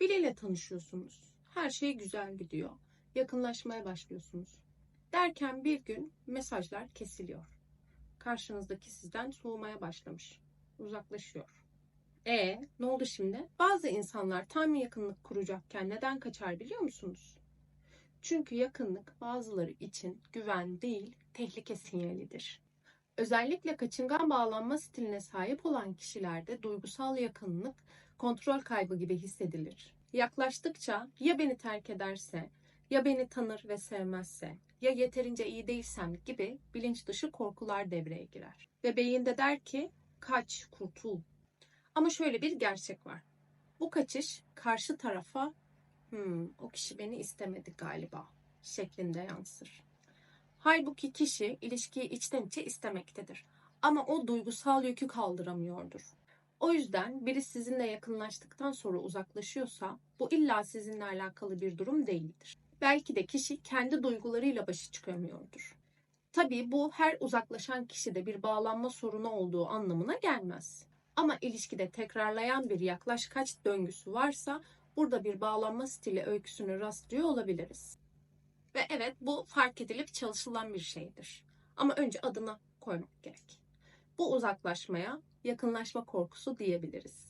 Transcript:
Biriyle tanışıyorsunuz. Her şey güzel gidiyor. Yakınlaşmaya başlıyorsunuz. Derken bir gün mesajlar kesiliyor. Karşınızdaki sizden soğumaya başlamış. Uzaklaşıyor. E ne oldu şimdi? Bazı insanlar tam yakınlık kuracakken neden kaçar biliyor musunuz? Çünkü yakınlık bazıları için güven değil, tehlike sinyalidir. Özellikle kaçıngan bağlanma stiline sahip olan kişilerde duygusal yakınlık kontrol kaybı gibi hissedilir. Yaklaştıkça ya beni terk ederse, ya beni tanır ve sevmezse, ya yeterince iyi değilsem gibi bilinç dışı korkular devreye girer. Ve beyinde der ki kaç, kurtul. Ama şöyle bir gerçek var. Bu kaçış karşı tarafa hmm, o kişi beni istemedi galiba şeklinde yansır. Halbuki kişi ilişkiyi içten içe istemektedir. Ama o duygusal yükü kaldıramıyordur. O yüzden biri sizinle yakınlaştıktan sonra uzaklaşıyorsa bu illa sizinle alakalı bir durum değildir. Belki de kişi kendi duygularıyla başa çıkamıyordur. Tabii bu her uzaklaşan kişide bir bağlanma sorunu olduğu anlamına gelmez. Ama ilişkide tekrarlayan bir yaklaş kaç döngüsü varsa burada bir bağlanma stili öyküsünü rastlıyor olabiliriz. Ve evet bu fark edilip çalışılan bir şeydir. Ama önce adına koymak gerek. Bu uzaklaşmaya yakınlaşma korkusu diyebiliriz.